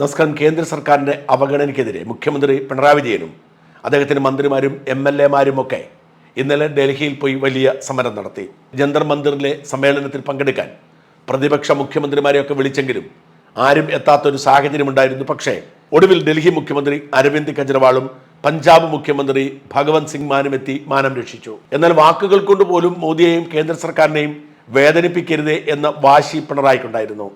നമസ്കാരം കേന്ദ്ര സർക്കാരിന്റെ അവഗണനയ്ക്കെതിരെ മുഖ്യമന്ത്രി പിണറായി വിജയനും അദ്ദേഹത്തിന്റെ മന്ത്രിമാരും എം എൽ എമാരും ഒക്കെ ഇന്നലെ ഡൽഹിയിൽ പോയി വലിയ സമരം നടത്തി. ജന്തർ മന്ദിറിലെ സമ്മേളനത്തിൽ പങ്കെടുക്കാൻ പ്രതിപക്ഷ മുഖ്യമന്ത്രിമാരെയൊക്കെ വിളിച്ചെങ്കിലും ആരും എത്താത്തൊരു സാഹചര്യമുണ്ടായിരുന്നു. പക്ഷേ ഒടുവിൽ ഡൽഹി മുഖ്യമന്ത്രി അരവിന്ദ് കെജ്രിവാളും പഞ്ചാബ് മുഖ്യമന്ത്രി ഭഗവന്ത് സിംഗ് മാനും എത്തി മാനം രക്ഷിച്ചു. എന്നാൽ വാക്കുകൾ കൊണ്ട് പോലും മോദിയെയും കേന്ദ്ര സർക്കാരിനെയും വേദനിപ്പിക്കരുതേ എന്ന വാശി പിണറായിക്കുണ്ടായിരുന്നു.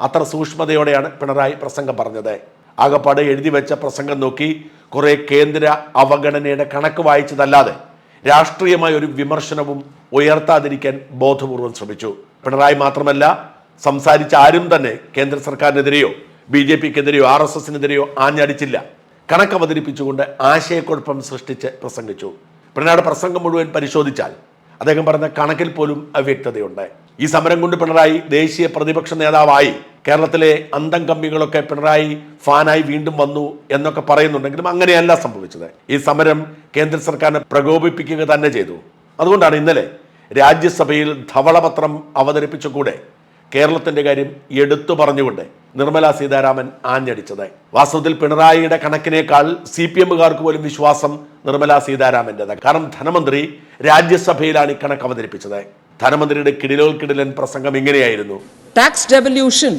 അത്ര സൂക്ഷ്മതയോടെയാണ് പിണറായി പ്രസംഗം പറഞ്ഞത്. ആകപ്പാട് എഴുതി വെച്ച പ്രസംഗം നോക്കി കുറെ കേന്ദ്ര അവഗണനയുടെ കണക്ക് വായിച്ചതല്ലാതെ രാഷ്ട്രീയമായ ഒരു വിമർശനവും ഉയർത്താതിരിക്കാൻ ബോധപൂർവം ശ്രമിച്ചു. പിണറായി മാത്രമല്ല സംസാരിച്ച ആരും തന്നെ കേന്ദ്ര സർക്കാരിനെതിരെയോ ബി ജെ പിക്കെതിരെയോ ആർ എസ് എസിനെതിരെയോ ആഞ്ഞടിച്ചില്ല. കണക്ക് അവതരിപ്പിച്ചുകൊണ്ട് ആശയക്കുഴപ്പം സൃഷ്ടിച്ച് പ്രസംഗിച്ചു. പിണറായിയുടെ പ്രസംഗം മുഴുവൻ പരിശോധിച്ചാൽ അദ്ദേഹം പറഞ്ഞ കണക്കിൽ പോലും അവ്യക്തതയുണ്ട്. ഈ സമരം കൊണ്ട് പിണറായി ദേശീയ പ്രതിപക്ഷ നേതാവായി കേരളത്തിലെ അന്തം കമ്പികളൊക്കെ പിണറായി ഫാനായി വീണ്ടും വന്നു എന്നൊക്കെ പറയുന്നുണ്ടെങ്കിലും അങ്ങനെയല്ല സംഭവിച്ചത്. ഈ സമരം കേന്ദ്ര സർക്കാരിനെ പ്രകോപിപ്പിക്കുക തന്നെ ചെയ്തു. അതുകൊണ്ടാണ് ഇന്നലെ രാജ്യസഭയിൽ ധവളപത്രം അവതരിപ്പിച്ചുകൂടെ കേരളത്തിന്റെ കാര്യം എടുത്തു പറഞ്ഞുകൊണ്ട് നിർമ്മല സീതാരാമൻ ആഞ്ഞടിച്ചത്. വാസ്തവത്തിൽ പിണറായിയുടെ കണക്കിനേക്കാൾ സി പി എമ്മുകാർക്ക് പോലും വിശ്വാസം നിർമ്മല സീതാരാമന്റെത് കാരണം ധനമന്ത്രി രാജ്യസഭയിലാണ് ഈ കണക്ക് അവതരിപ്പിച്ചത്. ധനമന്ത്രിയുടെ കിടിലോൽക്കിടിലൻ പ്രസംഗം ഇങ്ങനെയായിരുന്നു. Tax devolution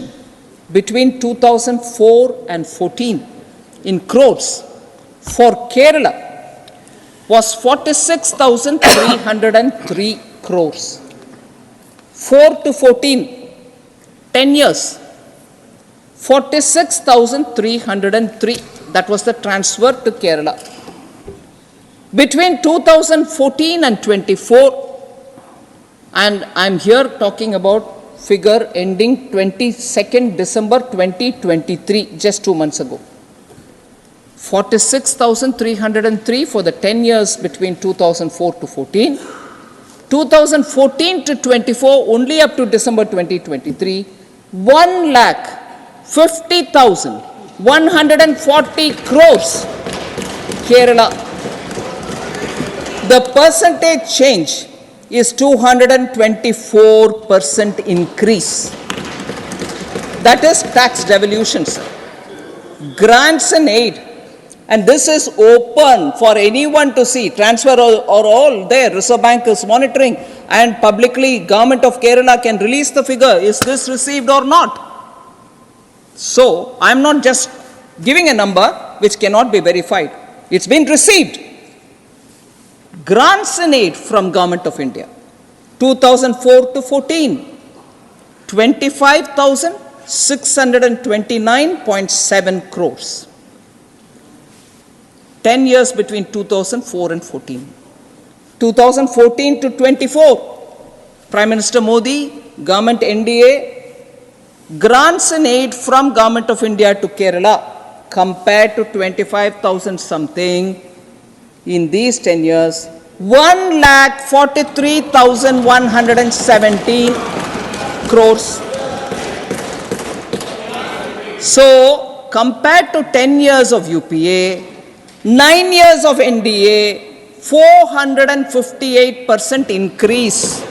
between two thousand four and fourteen in devolution between 2004 and 14 in crores for Kerala was 46,303 crores. 4 to 14, 10 years, 46,303. That was the transfer to Kerala. Between 2014 and 24, and I'm here talking about figure ending 22nd December 2023, just two months ago. 46,303 for the 10 years between 2004 to 14. 2014 to 24, only up to December 2023, 1 lakh 50,000, 140 crores. Kerala the percentage change is 224% increase. That is tax devolution, sir. Grants and aid, and this is open for anyone to see. Transfer are all there. Reserve Bank is monitoring, and publicly, Government of Kerala can release the figure. Is this received or not? So, I'm not just giving a number which cannot be verified. It's been received grants and aid from government of india 2004 to 14 25629.7 crores 10 years between 2004 and 14 2014 to 24 prime minister modi government nda grants and aid from government of india to kerala compared to 25000 something in these 10 years, 1 lakh 43,170 crores. So, compared to 10 years of UPA, 9 years of NDA, 458% increase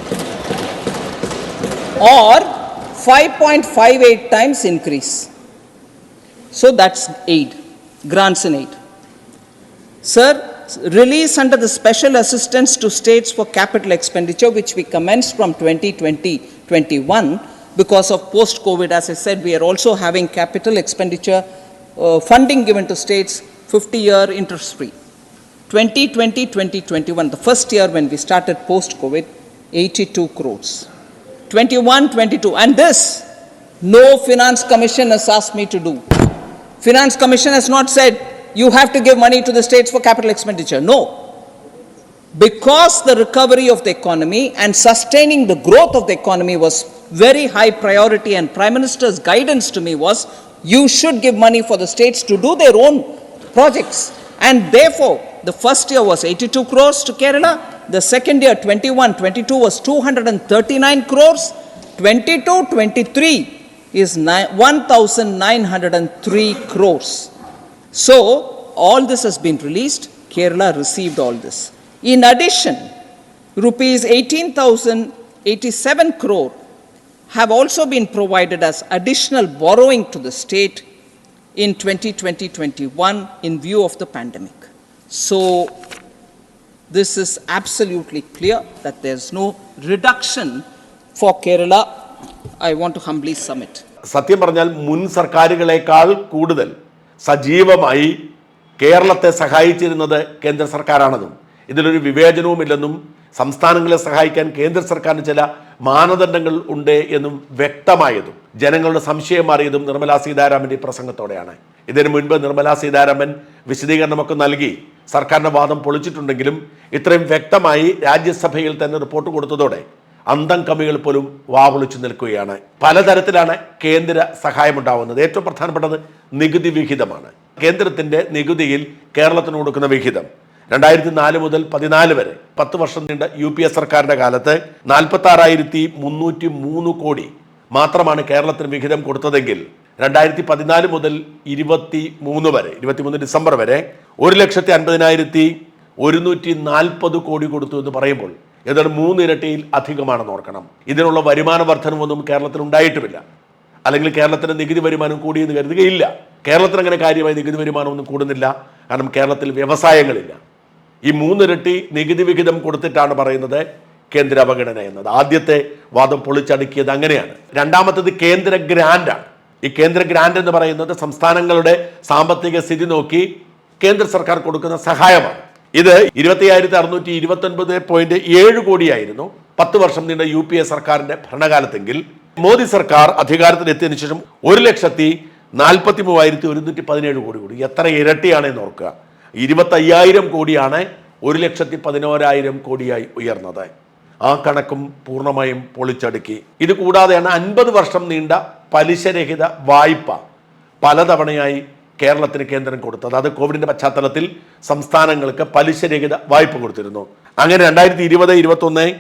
or 5.58 times increase. So, that's aid, grants and aid. Sir, release under the special assistance to states for capital expenditure, which we commenced from 2020-21 because of post-COVID. As I said, we are also having capital expenditure uh, funding given to states, 50-year interest-free. 2020-2021, the first year when we started post-COVID, 82 crores. 21-22, and this, no finance commission has asked me to do. Finance commission has not said, you have to give money to the states for capital expenditure. No. Because the recovery of the economy and sustaining the growth of the economy was very high priority, and Prime Minister's guidance to me was you should give money for the states to do their own projects. And therefore, the first year was 82 crores to Kerala, the second year 21 22 was 239 crores, 22 23 is 1903 crores. So, all this has been released. Kerala received all this. In addition, rupees 18,087 crore have also been provided as additional borrowing to the state in 2020-21 in view of the pandemic. So this is absolutely clear that there's no reduction for Kerala. I want to humbly submit. സത്യം പറഞ്ഞാൽ മുൻ സർക്കാരുകളെക്കാൾ കൂടുതൽ സജീവമായി കേരളത്തെ സഹായിച്ചിരുന്നത് കേന്ദ്ര സർക്കാരാണെന്നും ഇതിലൊരു വിവേചനവുമില്ലെന്നും സംസ്ഥാനങ്ങളെ സഹായിക്കാൻ കേന്ദ്ര സർക്കാരിന് ചില മാനദണ്ഡങ്ങൾ ഉണ്ട് എന്നും വ്യക്തമായതും. ജനങ്ങളുടെ സംശയം മാറിയതും നിർമ്മലാ സീതാരാമന്റെ പ്രസംഗത്തോടെയാണ്. ഇതിനു മുൻപ് നിർമ്മലാ സീതാരാമൻ വിശദീകരണമൊക്കെ നൽകി. സർക്കാരിന്റെ വാദം പൊളിച്ചിട്ടുണ്ടെങ്കിലും ഇത്രയും വ്യക്തമായി രാജ്യസഭയിൽ തന്നെ റിപ്പോർട്ട് കൊടുത്തതോടെ അന്തം കമ്മികൾ പോലും വാവൊളിച്ചു നിൽക്കുകയാണ്. പലതരത്തിലാണ് കേന്ദ്ര സഹായം ഉണ്ടാവുന്നത് ഏറ്റവും പ്രധാനപ്പെട്ടത് നികുതി വിഹിതമാണ്. കേന്ദ്രത്തിന്റെ നികുതിയിൽ കേരളത്തിന് കൊടുക്കുന്ന വിഹിതം. രണ്ടായിരത്തി നാല് മുതൽ പതിനാല് വരെ. പത്ത് വർഷം നീണ്ട യു പി എ സർക്കാരിന്റെ കാലത്ത് നാൽപ്പത്തി ആറായിരത്തി മുന്നൂറ്റി മൂന്ന് കോടി മാത്രമാണ് കേരളത്തിന് വിഹിതം കൊടുത്തതെങ്കിൽ രണ്ടായിരത്തി പതിനാല് മുതൽ ഇരുപത്തി മൂന്ന് വരെ ഇരുപത്തിമൂന്ന് ഡിസംബർ വരെ ഒരു ലക്ഷത്തി അൻപതിനായിരത്തി ഒരുന്നൂറ്റി നാൽപ്പത് കോടി കൊടുത്തു എന്ന് പറയുമ്പോൾ ഏതാണ്ട് മൂന്നിരട്ടിയിൽ അധികമാണെന്ന് ഓർക്കണം. ഇതിനുള്ള വരുമാന വർധനമൊന്നും കേരളത്തിൽ ഉണ്ടായിട്ടുമില്ല. അല്ലെങ്കിൽ കേരളത്തിന് നികുതി വരുമാനം കൂടിയെന്ന് കരുതുകയില്ല. കേരളത്തിന് അങ്ങനെ കാര്യമായി നികുതി വരുമാനം ഒന്നും കൂടുന്നില്ല. കാരണം കേരളത്തിൽ വ്യവസായങ്ങളില്ല. ഈ മൂന്നിരട്ടി നികുതി വിഹിതം കൊടുത്തിട്ടാണ് പറയുന്നത് കേന്ദ്ര അവഗണന എന്നത്. ആദ്യത്തെ വാദം പൊളിച്ചടുക്കിയത് അങ്ങനെയാണ്. രണ്ടാമത്തത് കേന്ദ്ര ഗ്രാൻഡാണ് ഈ കേന്ദ്ര ഗ്രാൻഡ് എന്ന് പറയുന്നത് സംസ്ഥാനങ്ങളുടെ സാമ്പത്തിക സ്ഥിതി നോക്കി കേന്ദ്ര സർക്കാർ കൊടുക്കുന്ന സഹായമാണ്. ഇത് ഇരുപത്തിയായിരത്തി അറുന്നൂറ്റി ഇരുപത്തി ഒൻപത് പോയിന്റ് ഏഴ് കോടിയായിരുന്നു. പത്ത് വർഷം നീണ്ട യു പി എ സർക്കാരിന്റെ ഭരണകാലത്തെങ്കിൽ മോദി സർക്കാർ അധികാരത്തിലെത്തിയതിനു ശേഷം ഒരു ലക്ഷത്തി നാൽപ്പത്തി മൂവായിരത്തി ഒരുന്നൂറ്റി പതിനേഴ് കോടി കൂടി എത്ര ഇരട്ടിയാണെന്ന് ഓർക്കുക. ഇരുപത്തയ്യായിരം കോടിയാണ് ഒരു ലക്ഷത്തി പതിനോരായിരം കോടിയായി ഉയർന്നത്. ആ കണക്കും പൂർണമായും പൊളിച്ചടുക്കി. ഇത് കൂടാതെയാണ് അൻപത് വർഷം നീണ്ട പലിശരഹിത വായ്പ പലതവണയായി കേരളത്തിന് കേന്ദ്രം കൊടുത്തത്. അത് കോവിഡിന്റെ പശ്ചാത്തലത്തിൽ സംസ്ഥാനങ്ങൾക്ക് പലിശരഹിത വായ്പ കൊടുത്തിരുന്നു. അങ്ങനെ രണ്ടായിരത്തി ഇരുപത് ഇരുപത്തൊന്ന്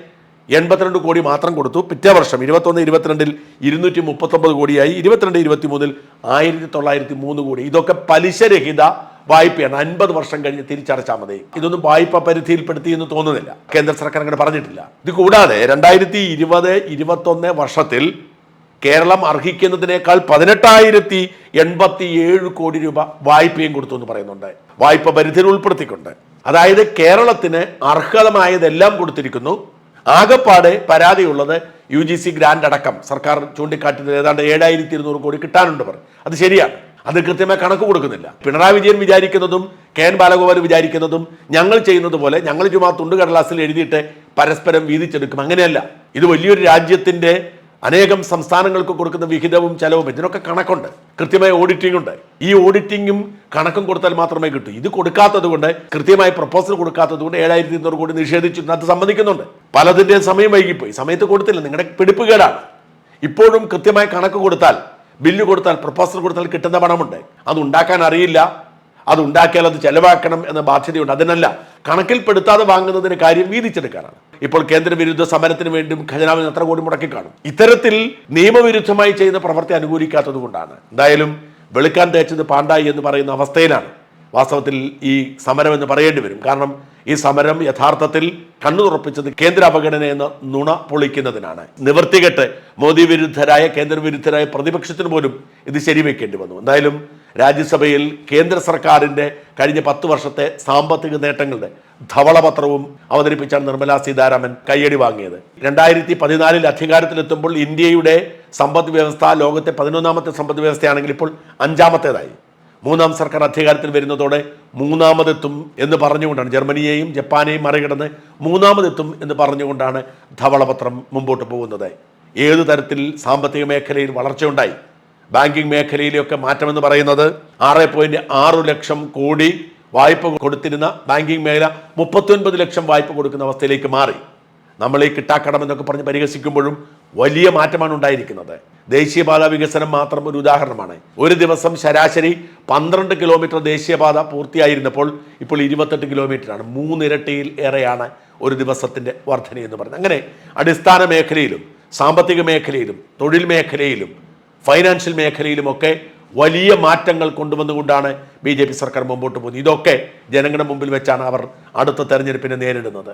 എൺപത്തിരണ്ട് കോടി മാത്രം കൊടുത്തു. പിറ്റേ വർഷം ഇരുപത്തൊന്ന് ഇരുപത്തിരണ്ടിൽ ഇരുന്നൂറ്റി മുപ്പത്തൊമ്പത് കോടിയായി. ഇരുപത്തിരണ്ട് ഇരുപത്തി മൂന്നിൽ ആയിരത്തി തൊള്ളായിരത്തി മൂന്ന് കോടി. ഇതൊക്കെ പലിശരഹിത വായ്പയാണ്. അൻപത് വർഷം കഴിഞ്ഞ് തിരിച്ചടച്ചാൽ മതി. ഇതൊന്നും വായ്പ പരിധിയിൽപ്പെടുത്തി എന്ന് തോന്നുന്നില്ല. കേന്ദ്ര സർക്കാർ അങ്ങനെ പറഞ്ഞിട്ടില്ല. ഇത് കൂടാതെ രണ്ടായിരത്തി ഇരുപത് ഇരുപത്തൊന്ന് വർഷത്തിൽ കേരളം അർഹിക്കുന്നതിനേക്കാൾ പതിനെട്ടായിരത്തി എൺപത്തി ഏഴ് കോടി രൂപ വായ്പയും കൊടുത്തു എന്ന് പറയുന്നുണ്ട്. വായ്പ പരിധിയിൽ ഉൾപ്പെടുത്തിക്കൊണ്ട്. അതായത് കേരളത്തിന് അർഹതമായതെല്ലാം കൊടുത്തിരിക്കുന്നു. ആകെപ്പാടെ പരാതിയുള്ളത് യു ജി സി ഗ്രാൻഡ് അടക്കം. സർക്കാർ ചൂണ്ടിക്കാട്ടിയത് ഏതാണ്ട് ഏഴായിരത്തി ഇരുന്നൂറ് കോടി കിട്ടാനുണ്ട് പറഞ്ഞു. അത് ശരിയാണ്. അത് കൃത്യമായി കണക്ക് കൊടുക്കുന്നില്ല. പിണറായി വിജയൻ വിചാരിക്കുന്നതും കെ എൻ ബാലഗോപാൽ വിചാരിക്കുന്നതും ഞങ്ങൾ ചെയ്യുന്നത് പോലെ ഞങ്ങൾ ചുമ്മാ തുണ്ടുകടലാസിൽ എഴുതിയിട്ട് പരസ്പരം വീതിച്ചെടുക്കും. അങ്ങനെയല്ല. ഇത് വലിയൊരു രാജ്യത്തിന്റെ അനേകം സംസ്ഥാനങ്ങൾക്ക് കൊടുക്കുന്ന വിഹിതവും ചെലവും ഇതിനൊക്കെ കണക്കുണ്ട്. കൃത്യമായ ഓഡിറ്റിംഗ് ഉണ്ട്. ഈ ഓഡിറ്റിംഗും കണക്കും കൊടുത്താൽ മാത്രമേ കിട്ടൂ. ഇത് കൊടുക്കാത്തത് കൊണ്ട് കൃത്യമായി പ്രപ്പോസൽ കൊടുക്കാത്തത് കൊണ്ട് ഏഴായിരത്തി ഇരുന്നൂറ് കോടി നിഷേധിച്ചു അത് സമ്മതിക്കുന്നുണ്ട്. പലതിന്റെയും സമയം വൈകിപ്പോയി. സമയത്ത് കൊടുത്തില്ല. നിങ്ങളുടെ പിടിപ്പുകേടാണ് ഇപ്പോഴും കൃത്യമായി കണക്ക് കൊടുത്താൽ ബില്ല് കൊടുത്താൽ പ്രപ്പോസൽ കൊടുത്താൽ കിട്ടുന്ന പണമുണ്ട്. അത് ഉണ്ടാക്കാൻ അറിയില്ല. അത് ഉണ്ടാക്കിയാൽ അത് ചെലവാക്കണം എന്ന ബാധ്യതയുണ്ട്. അതിനല്ല കണക്കിൽപ്പെടുത്താതെ വാങ്ങുന്നതിന് കാര്യം വീതിച്ചെടുക്കാനാണ്. ഇപ്പോൾ കേന്ദ്ര വിരുദ്ധ സമരത്തിന് വേണ്ടിയും ഖജനാവിന് എത്ര കോടി മുടക്കി കാണും. ഇത്തരത്തിൽ നിയമവിരുദ്ധമായി ചെയ്യുന്ന പ്രവൃത്തി അനുകൂലിക്കാത്തത് കൊണ്ടാണ്. എന്തായാലും വെളുക്കാൻ തേച്ചത് പാണ്ടായി എന്ന് പറയുന്ന അവസ്ഥയിലാണ് വാസ്തവത്തിൽ ഈ സമരം എന്ന് പറയേണ്ടി വരും. കാരണം ഈ സമരം യഥാർത്ഥത്തിൽ കണ്ണു തുറപ്പിച്ചത് കേന്ദ്ര അവഗണന എന്ന നുണ പൊളിക്കുന്നതിനാണ്. നിവർത്തികെട്ട് മോദി വിരുദ്ധരായ കേന്ദ്ര വിരുദ്ധരായ പ്രതിപക്ഷത്തിന് പോലും ഇത് ശരിവെക്കേണ്ടി വന്നു. എന്തായാലും രാജ്യസഭയിൽ കേന്ദ്ര സർക്കാരിന്റെ കഴിഞ്ഞ പത്ത് വർഷത്തെ സാമ്പത്തിക നേട്ടങ്ങളുടെ ധവളപത്രവും അവതരിപ്പിച്ചാണ് നിർമ്മലാ സീതാരാമൻ കയ്യടി വാങ്ങിയത്. രണ്ടായിരത്തി പതിനാലിൽ അധികാരത്തിലെത്തുമ്പോൾ ഇന്ത്യയുടെ സമ്പദ് വ്യവസ്ഥ ലോകത്തെ പതിനൊന്നാമത്തെ സമ്പദ് വ്യവസ്ഥയാണെങ്കിൽ ഇപ്പോൾ അഞ്ചാമത്തേതായി. മൂന്നാം സർക്കാർ അധികാരത്തിൽ വരുന്നതോടെ മൂന്നാമതെത്തും എന്ന് പറഞ്ഞുകൊണ്ടാണ് ജർമ്മനിയെയും ജപ്പാനെയും മറികടന്ന് മൂന്നാമതെത്തും എന്ന് പറഞ്ഞുകൊണ്ടാണ് ധവളപത്രം മുമ്പോട്ട് പോകുന്നത്. ഏതു തരത്തിൽ സാമ്പത്തിക മേഖലയിൽ വളർച്ചയുണ്ടായി? ബാങ്കിംഗ് മേഖലയിലൊക്കെ മാറ്റമെന്ന് പറയുന്നത് ആറ് പോയിന്റ് ആറ് ലക്ഷം കോടി വായ്പ കൊടുത്തിരുന്ന ബാങ്കിംഗ് മേഖല മുപ്പത്തൊൻപത് ലക്ഷം വായ്പ കൊടുക്കുന്ന അവസ്ഥയിലേക്ക് മാറി. നമ്മൾ ഈ കിട്ടാക്കടം എന്നൊക്കെ പറഞ്ഞ് പരിഹസിക്കുമ്പോഴും വലിയ മാറ്റമാണ് ഉണ്ടായിരിക്കുന്നത്. ദേശീയപാത വികസനം മാത്രം ഒരു ഉദാഹരണമാണ്. ഒരു ദിവസം ശരാശരി പന്ത്രണ്ട് കിലോമീറ്റർ ദേശീയപാത പൂർത്തിയായിരുന്നപ്പോൾ ഇപ്പോൾ ഇരുപത്തെട്ട് കിലോമീറ്ററാണ്. മൂന്നിരട്ടിയിൽ ഏറെയാണ് ഒരു ദിവസത്തിന്റെ വർധന എന്ന് പറയുന്നത് അങ്ങനെ അടിസ്ഥാന മേഖലയിലും സാമ്പത്തിക മേഖലയിലും തൊഴിൽ മേഖലയിലും ഫൈനാൻഷ്യൽ മേഖലയിലുമൊക്കെ വലിയ മാറ്റങ്ങൾ കൊണ്ടുവന്നുകൊണ്ടാണ് ബി സർക്കാർ മുമ്പോട്ട് പോകുന്നത്. ഇതൊക്കെ ജനങ്ങളുടെ മുമ്പിൽ വെച്ചാണ് അവർ അടുത്ത തെരഞ്ഞെടുപ്പിനെ നേരിടുന്നത്.